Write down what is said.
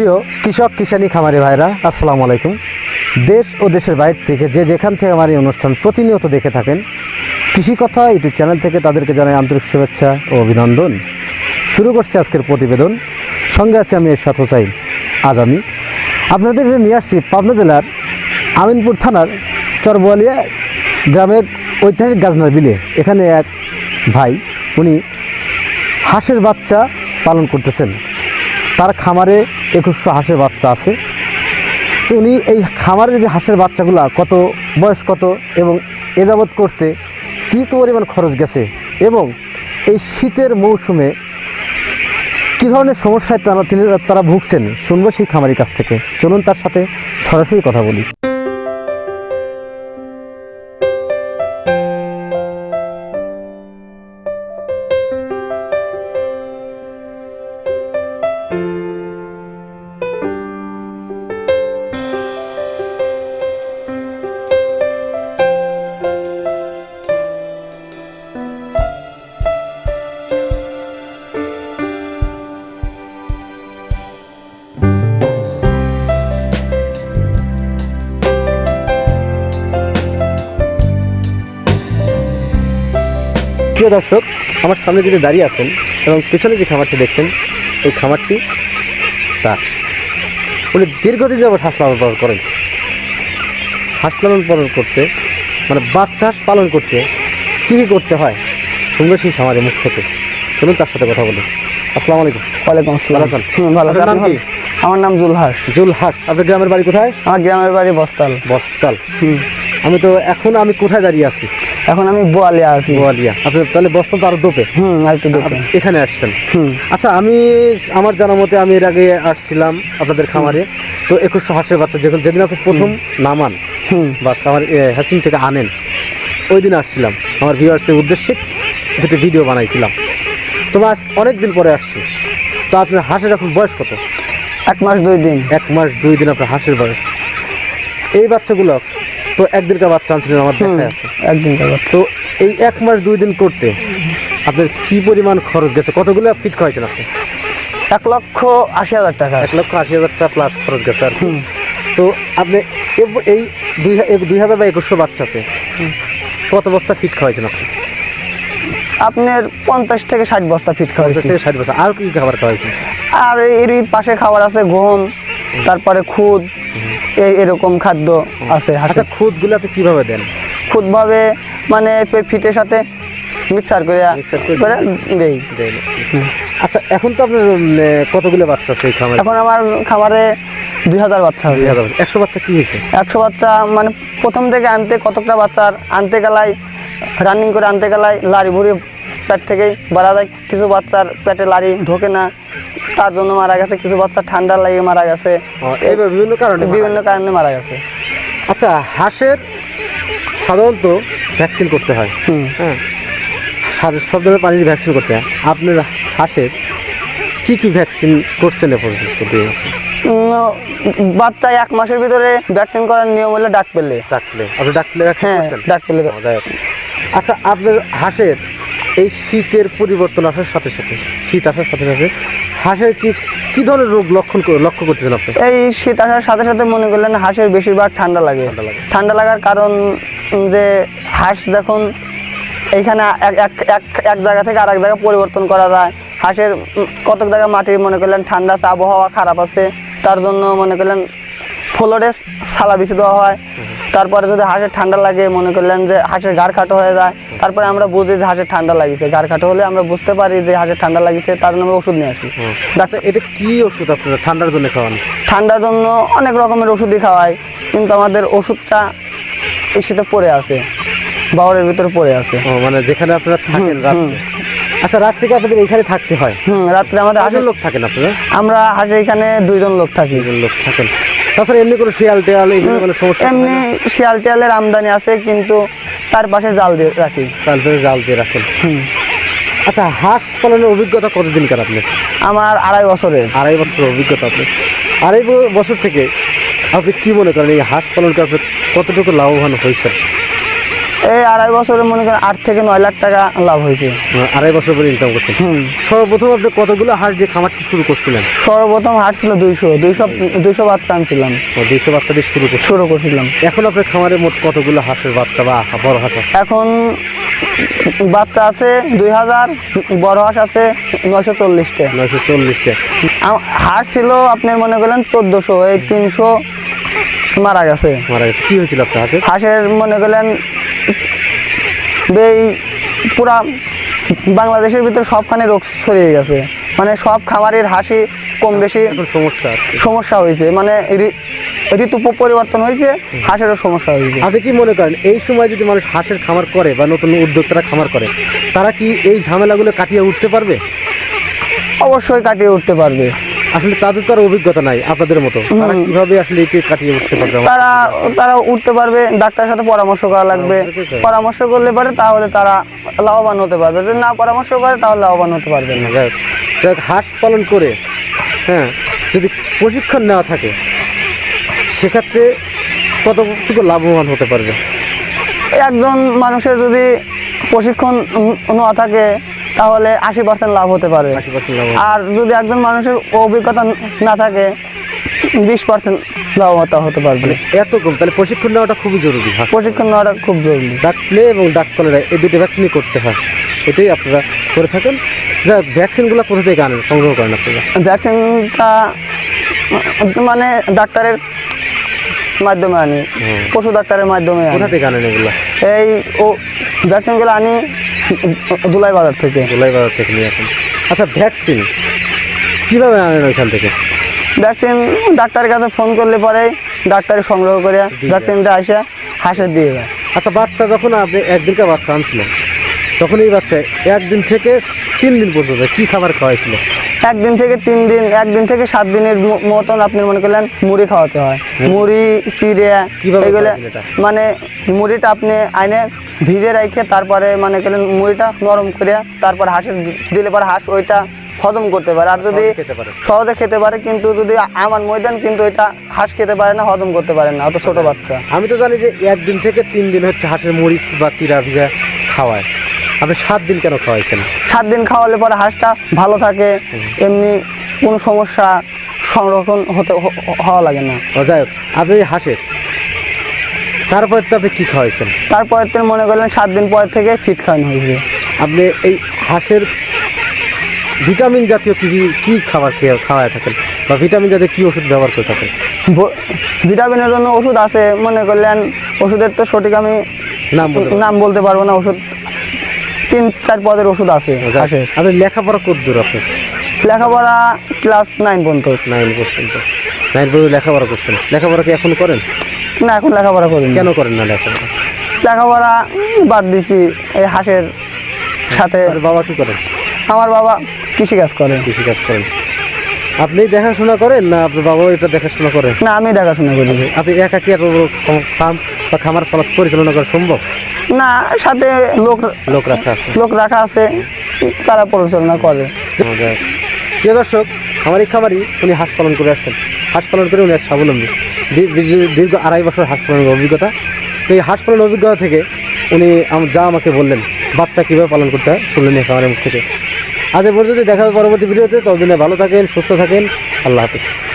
প্রিয় কৃষক কিষানি খামারি ভাইরা আসসালামু আলাইকুম। দেশ ও দেশের বাইরে থেকে যে যেখান থেকে আমার এই অনুষ্ঠান প্রতিনিয়ত দেখে থাকেন, কৃষি কথা ইউটিউব চ্যানেল থেকে তাদেরকে জানাই আন্তরিক শুভেচ্ছা ও অভিনন্দন। শুরু করছি আজকের প্রতিবেদন। সঙ্গে আছি আমি এরশাদ চাই আজ আমি আপনাদের নিয়ে আসছি পাবনা জেলার আমিনপুর থানার চরবোয়ালিয়া গ্রামের ঐতিহাসিক গাজনার বিলে। এখানে এক ভাই, উনি হাঁসের বাচ্চা পালন করতেছেন। তার খামারে একুশশো হাঁসের বাচ্চা আছে। তো উনি এই খামারের যে হাঁসের বাচ্চাগুলা কত বয়স কত এবং এ যাবৎ করতে কী পরিমাণ খরচ গেছে এবং এই শীতের মৌসুমে কী ধরনের সমস্যায় তারা তিনি তারা ভুগছেন, শুনব সেই খামারের কাছ থেকে। চলুন তার সাথে সরাসরি কথা বলি। প্রিয় দর্শক আমার সামনে যিনি দাঁড়িয়ে আছেন এবং পেছনে যে খামারটি দেখছেন এই খামারটি তার। উনি দীর্ঘদিন যাবত হাঁস লালন পালন করেন। হাঁস লালন পালন করতে মানে বাচ্চা হাঁস পালন করতে কী কী করতে হয় শুনবে সেই খামারের মুখ থেকে। চলুন তার সাথে কথা বলুন আসসালামু আলাইকুম। ওয়ালাইকুম আসসালাম। ভালো আছেন? নাম কি? আমার নাম জুলহাস। জুল হাঁস আপনার গ্রামের বাড়ি কোথায়? আমার গ্রামের বাড়ি বস্তাল। বস্তাল। হুম। আমি তো এখন আমি কোথায় দাঁড়িয়ে আছি? এখন আমি বোয়ালিয়া আছি গোয়ালিয়া আপনি তাহলে বস্তাল তো আরও দোপে? হুম আর একটু দেখুন এখানে আসছেন। হুম। আচ্ছা আমি আমার জানা মতে আমি এর আগে আসছিলাম আপনাদের খামারে। তো একুশশো হাঁসের বাচ্চা যখন যেদিন আপনি প্রথম নামান হুম। বা আমার হ্যাসিং থেকে আনেন ওই দিন আসছিলাম। আমার ভিউয়ার্সের উদ্দেশ্যে দুটি ভিডিও বানাইছিলাম। তো আজ অনেক দিন পরে আসছি। তো আপনার হাঁসের এখন বয়স কত? এক মাস দুই দিন। এক মাস দুই দিন আপনার হাঁসের বয়স। এই বাচ্চাগুলো তো একদিনকার বাচ্চা আনছিলেন আমার দেখায় আছে। একদিন যাবত। তো এই এক মাস দুই দিন করতে আপনার কি পরিমাণ খরচ গেছে? কতগুলো ফিট খাওয়াইছেন আপনি? এক লক্ষ আশি হাজার টাকা। এক লক্ষ আশি হাজার টাকা প্লাস খরচ গেছে আর কি। তো আপনি এই দুই দুই হাজার বা একুশশো বাচ্চাতে কত বস্তা ফিট খাওয়াইছেন আপনি? আপনার পঞ্চাশ থেকে ষাট বস্তা ফিট খাওয়াইছি। থেকে ষাট বস্তা। আর কি খাবার খাওয়াইছেন? আর এর পাশে খাবার আছে গম তারপরে খুদ এই এরকম খাদ্য আছে আচ্ছা খুদগুলো আপনি কীভাবে দেন? খুদ ভাবে মানে ফিটের সাথে মিক্সার করে করে দেই। আচ্ছা এখন তো আপনার কতগুলো বাচ্চা আছে খামারে? এখন আমার খামারে দুই হাজার বাচ্চা দুই হাজার একশো বাচ্চা কি হয়েছে? একশো বাচ্চা মানে প্রথম থেকে আনতে কতটা বাচ্চার আনতে গেলাই রানিং করে আনতে গেলাই লারি ভরে পেট থেকেই বাড়া যায়। কিছু বাচ্চার পেটে লারি ঢোকে না তার জন্য মারা গেছে। কিছু বাচ্চা ঠান্ডা লাগে মারা গেছে। বিভিন্ন কারণে বিভিন্ন কারণে মারা গেছে। আচ্ছা হাঁসের সাধারণত ভ্যাকসিন করতে হয়। হ্যাঁ। সব ধরনের পানির ভ্যাকসিন করতে হয়। আপনার হাঁসের কি কি ভ্যাকসিন করছেন এ পর্যন্ত? দুই মাসে বাচ্চা এক মাসের ভিতরে ভ্যাকসিন করার নিয়ম হলে ডাক পেলে। আপনি ভ্যাকসিন হ্যাঁ করছেন? ডাক পেলে। ও, যাই আচ্ছা আপনার হাঁসের এই শীতের পরিবর্তন আসার সাথে সাথে শীত আসার সাথে সাথে হাঁসের কি কি ধরনের রোগ লক্ষণ লক্ষ্য করতেছেন আপনি? এই শীত আসার সাথে সাথে মনে করলেন হাঁসের বেশিরভাগ ঠান্ডা লাগে। ঠান্ডা লাগে। ঠান্ডা লাগার কারণ যে হাঁস যখন এইখানে এক এক এক এক জায়গা থেকে আরেক জায়গা পরিবর্তন করা যায় হাঁসের কতক জায়গা মাটির মনে করলেন ঠান্ডা আছে আবহাওয়া খারাপ আছে তার জন্য মনে করলেন ফ্লোরে সালা বিছি দেওয়া হয়। তারপরে যদি হাঁসের ঠান্ডা লাগে মনে করলেন যে হাঁসের ঘাড় খাটো হয়ে যায় তারপরে আমরা বুঝি যে হাঁসের ঠান্ডা লাগিছে। ঘাড় খাটো হলে আমরা বুঝতে পারি যে হাঁসের ঠান্ডা লাগিছে তার জন্য আমরা ওষুধ নিয়ে আসি। আচ্ছা এটা কি ওষুধ আপনারা ঠান্ডার জন্য খাওয়ান? ঠান্ডার জন্য অনেক রকমের ওষুধই খাওয়াই কিন্তু আমাদের ওষুধটা এই শীতে পড়ে আছে। বাউরের ভিতরে পড়ে আছে। ও মানে যেখানে আপনারা থাকেন রাত্রে। আচ্ছা রাত থেকে আপনাদের এখানে থাকতে হয়? হুম রাত্রে আমাদের হাজার লোক থাকেন আপনারা? আমরা হাঁসের এখানে দুইজন লোক থাকি। দুজন লোক থাকেন। তাছাড়া এমনি করে শিয়াল টেয়াল এগুলো কোনো সমস্যা এমনি শিয়াল টিয়ালের আমদানি আছে কিন্তু তার পাশে জাল দিয়ে রাখি। তারপরে জাল দিয়ে রাখেন। হুম। আচ্ছা হাঁস পালনের অভিজ্ঞতা কতদিনকার আপনার? আমার আড়াই বছরের। আড়াই বছরের অভিজ্ঞতা আপনার। আড়াই বছর থেকে আপনি কি মনে করেন এই হাঁস পালন করে আপনি কতটুকু লাভবান হয়েছেন এই আড়াই বছরে মনে করেন আট থেকে নয় লাখ টাকা লাভ হয়েছে। আড়াই বছর পরে ইনকাম করছেন। হুম। সর্বপ্রথম আপনি কতগুলো হাঁস দিয়ে খামারটি শুরু করছিলেন? সর্বপ্রথম হাট ছিল দুইশো। দুইশো দুইশো বাচ্চা আনছিলাম। দুইশো বাচ্চা দিয়ে শুরু শুরু করছিলাম। এখন আপনার খামারে মোট কতগুলো হাঁসের বাচ্চা বা বড় হাঁস আছে? এখন বাচ্চা আছে দুই হাজার বড় হাঁস আছে নয়শো চল্লিশটা। নয়শো চল্লিশটা। হাঁস ছিল আপনার মনে করলেন চোদ্দোশো এই তিনশো মারা গেছে। মারা গেছে। কি হয়েছিল আপনার হাতে? হাঁসের মনে করলেন এই পুরা বাংলাদেশের ভিতরে সবখানে রোগ ছড়িয়ে গেছে। মানে সব খামারের হাসি কম বেশি সমস্যা সমস্যা হয়েছে। মানে ঋতু পরিবর্তন হয়েছে হাঁসেরও সমস্যা হয়েছে। আপনি কি মনে করেন এই সময় যদি মানুষ হাঁসের খামার করে বা নতুন উদ্যোক্তারা খামার করে তারা কি এই ঝামেলাগুলো কাটিয়ে উঠতে পারবে? অবশ্যই কাটিয়ে উঠতে পারবে। আসলে তাদের তো আর অভিজ্ঞতা নাই আপনাদের মতো। তারা কীভাবে আসলে এটি কাটিয়ে উঠতে পারবে তারা তারা উঠতে পারবে ডাক্তারের সাথে পরামর্শ করা লাগবে। পরামর্শ করলে পারে তাহলে তারা লাভবান হতে পারবে। যদি না পরামর্শ করে তাহলে লাভবান হতে পারবে না। যাই হাঁস পালন করে হ্যাঁ যদি প্রশিক্ষণ নেওয়া থাকে সেক্ষেত্রে কতটুকু লাভবান হতে পারবে? একজন মানুষের যদি প্রশিক্ষণ নেওয়া থাকে তাহলে আশি পার্সেন্ট লাভ হতে পারে। আর যদি একজন মানুষের অভিজ্ঞতা না থাকে বিশ পার্সেন্ট লাভবতা হতে পারবে। এত কম তাহলে প্রশিক্ষণ নেওয়াটা খুবই জরুরি প্রশিক্ষণ নেওয়াটা খুব জরুরি। ডাক প্লে এবং ডাক কলেরা এই দুটো ভ্যাকসিনই করতে হয়। এটাই আপনারা করে থাকেন। যা ভ্যাকসিনগুলো কোথা থেকে আনেন? সংগ্রহ করেন আপনারা। ভ্যাকসিনটা মানে ডাক্তারের মাধ্যমে আনি। পশু ডাক্তারের মাধ্যমে কোথা থেকে আনেন এগুলো? এই ও ভ্যাকসিনগুলো আনি ধুলাই বাজার থেকে। দুলাই বাজার থেকে নিয়ে আসেন। আচ্ছা ভ্যাকসিন কীভাবে আনেন ওইখান থেকে? ভ্যাকসিন ডাক্তারের কাছে ফোন করলে পরে ডাক্তার সংগ্রহ করে ভ্যাকসিনটা আসে হাসে দিয়ে যায় আচ্ছা বাচ্চা যখন আপনি একদিনকার বাচ্চা আনছিলেন তখন এই বাচ্চা একদিন থেকে তিন দিন পর্যন্ত কী খাবার খাওয়াইছিল? একদিন থেকে তিন দিন একদিন থেকে সাত দিনের মতন আপনি মনে করলেন মুড়ি খাওয়াতে হয়। মুড়ি চিড়ে কীভাবে এগুলো মানে মুড়িটা আপনি আইনে ভিজে রেখে তারপরে মানে গেলেন মুড়িটা নরম করে তারপর হাঁসের দিলে পরে হাঁস ওইটা হজম করতে পারে। আর যদি সহজে খেতে পারে কিন্তু যদি আমার ময়দান কিন্তু এটা হাঁস খেতে পারে না হজম করতে পারে না অত ছোট বাচ্চা। আমি তো জানি যে একদিন থেকে তিন দিন হচ্ছে হাঁসের মরিচ বা চিরা ভিজা খাওয়ায়। আপনি সাত দিন কেন খাওয়াইছেন? সাত দিন খাওয়ালে পরে হাঁসটা ভালো থাকে এমনি কোনো সমস্যা সংরক্ষণ হতে হওয়া লাগে না। যাই হোক আপনি হাঁসের তারপরে তো আপনি কী খাওয়াইছেন? তারপর তো মনে করলেন সাত দিন পর থেকে ফিট খাওয়ানো হয়েছে। আপনি এই হাঁসের ভিটামিন জাতীয় কী কী কি খাবার খেয়ে খাওয়ায় থাকেন? বা ভিটামিন জাতীয় কী ওষুধ ব্যবহার করে থাকেন? ভিটামিনের জন্য ওষুধ আছে মনে করলেন ওষুধের তো সঠিক আমি নাম নাম বলতে পারব না ওষুধ তিন চার পদের ওষুধ আছে হাঁসের আপনি লেখাপড়া কত দূর আছে লেখাপড়া ক্লাস নাইন পর্যন্ত। নাইন পর্যন্ত। নাইন পর্যন্ত লেখাপড়া করছেন। লেখাপড়া কি এখন করেন? না এখন লেখাপড়া করেন। কেন করেন না লেখাপড়া? লেখাপড়া বাদ দিছি এই হাঁসের সাথে। আর বাবা কি করেন? আমার বাবা কৃষিকাজ করে কৃষিকাজ করেন। আপনি দেখাশোনা করেন না আপনার বাবাও এটা দেখাশোনা করেন? না আমি দেখাশোনা করি। আপনি একা কি ফার্ম বা খামার পরিচালনা করা সম্ভব? না সাথে লোক লোক রাখা আছে। লোক রাখা আছে তারা পরিচালনা করে। প্রিয় দর্শক আমার এই খামারি উনি হাঁস পালন করে আসছেন। হাঁস পালন করে উনি স্বাবলম্বী। দীর- দীর- দীর্ঘ আড়াই বছর হাঁস পালনের অভিজ্ঞতা। তো এই হাঁস পালনের অভিজ্ঞতা থেকে উনি যা আমাকে বললেন বাচ্চা কীভাবে পালন করতে হয় শুনলেন এই খামারের মুখ থেকে। আজ এ পর্যন্ত দেখা হবে পরবর্তী ভিডিওতে। ততদিনে ভালো থাকেন সুস্থ থাকেন। আল্লাহ হাফিজ।